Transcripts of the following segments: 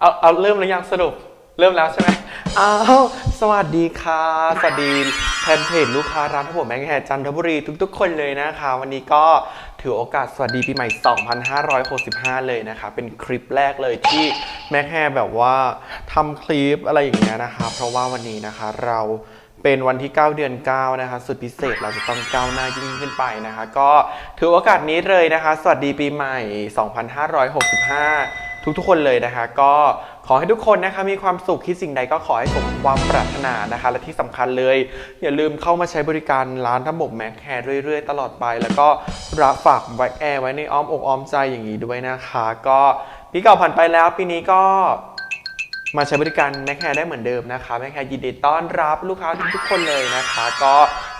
เอาเริ่มหรือยังสรุปเริ่มแล้วใช่ไหมอ้าวสวัสดีค่ะ สวัสดีแฟนเพจลูกค้าร้านทั้งหมดแมงแห่จันทบุรีทุกๆ คนเลยนะคะ วันนี้ก็ถือโอกาสสวัสดีปีใหม่ 2565 เลยนะคะ เป็นคลิปแรกเลยที่แม็กแฮแบบว่าทำคลิปอะไรอย่างเงี้ยนะคะ เพราะว่าวันนี้นะคะเราเป็นวันที่ 9 เดือน 9 นะคะ สุดพิเศษเราจะต้องก้าวหน้ายิ่งขึ้นไปนะคะ ก็ถือโอกาสนี้เลยนะคะ สวัสดีปีใหม่ 2565 ทุกๆ คนเลยนะคะ ก็ขอให้ทุกคนนะคะมีความสุขคิดสิ่งใดก็ขอให้สมความปรารถนานะคะ และที่สำคัญเลย อย่าลืมเข้ามาใช้บริการร้านทั้งหมดแม็กแคร์เรื่อยๆ ตลอดไป แล้วก็รับฝากแบ็กแอร์ไว้ในอ้อมอกอ้อมใจอย่างนี้ด้วยนะคะ ก็ปีเก่าผ่านไปแล้วปีนี้ก็มาใช้บริการแมคแคร์ได้เหมือนเดิมนะคะแมคแคร์ยินดีต้อนรับลูกค้าทุกๆคนเลยนะคะ ก็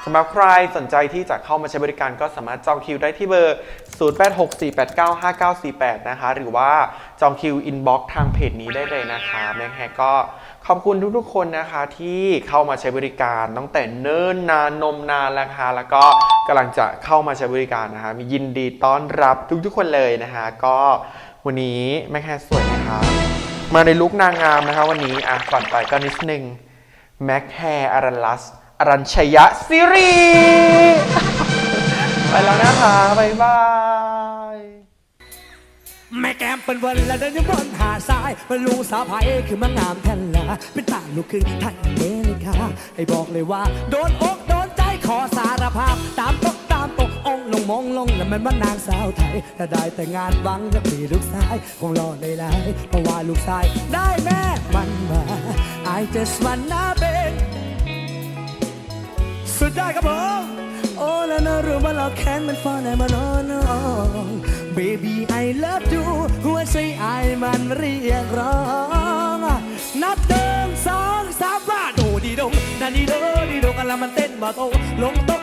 สำหรับใครสนใจที่จะเข้ามาใช้บริการก็สามารถจองคิวได้ที่เบอร์ 0864895948 นะคะ หรือว่าจองคิวอินบ็อกทางเพจนี้ได้เลยนะคะแมคแคร์ก็ขอบคุณทุกๆคนนะคะที่เข้ามาใช้บริการตั้งแต่เนิ่นนานนมนานแล้วค่ะแล้วก็กำลังจะเข้ามาใช้บริการนะคะ มียินดีต้อนรับทุกๆคนเลยนะคะก็วันนี้แมคแคร์สวยนะคะมาในลุคนางงามนะคะวันนี้อะก่อนไปก็นิดนึงแม็กแฮร์อารันลัส อรัญชยะซิรีไปแล้วนะคะบ๊ายบายแม่แก้มเป็นวันและเดินอยู่บนหาดทรายมันลูกสาวไผ่คือมางามแทนละเป็นต่างลูกครึ่งไทยอเมริกาให้บอกเลยว่า โดนอกโดนใจขอสารภาพ ตามตกตามตกองลงมองลงแล้วมันว่านางสาวไทยถ้าได้แต่งงานหวังจะมีลูกชายคงรอได้หลายเพราะว่าลูกชายได้แม่มันมา I just wanna be สุดได้ครับผมโอ้แล้วนะรู้ว่าเราแค้นมันฟอนได้มานอนน้อง Baby I love you หัวใจไอมันเรียกร้อง นับหนึ่งสองสามว่าโดดีดงนาดีโดดีดงกันแล้วมันเต้นมาโตลงโตะ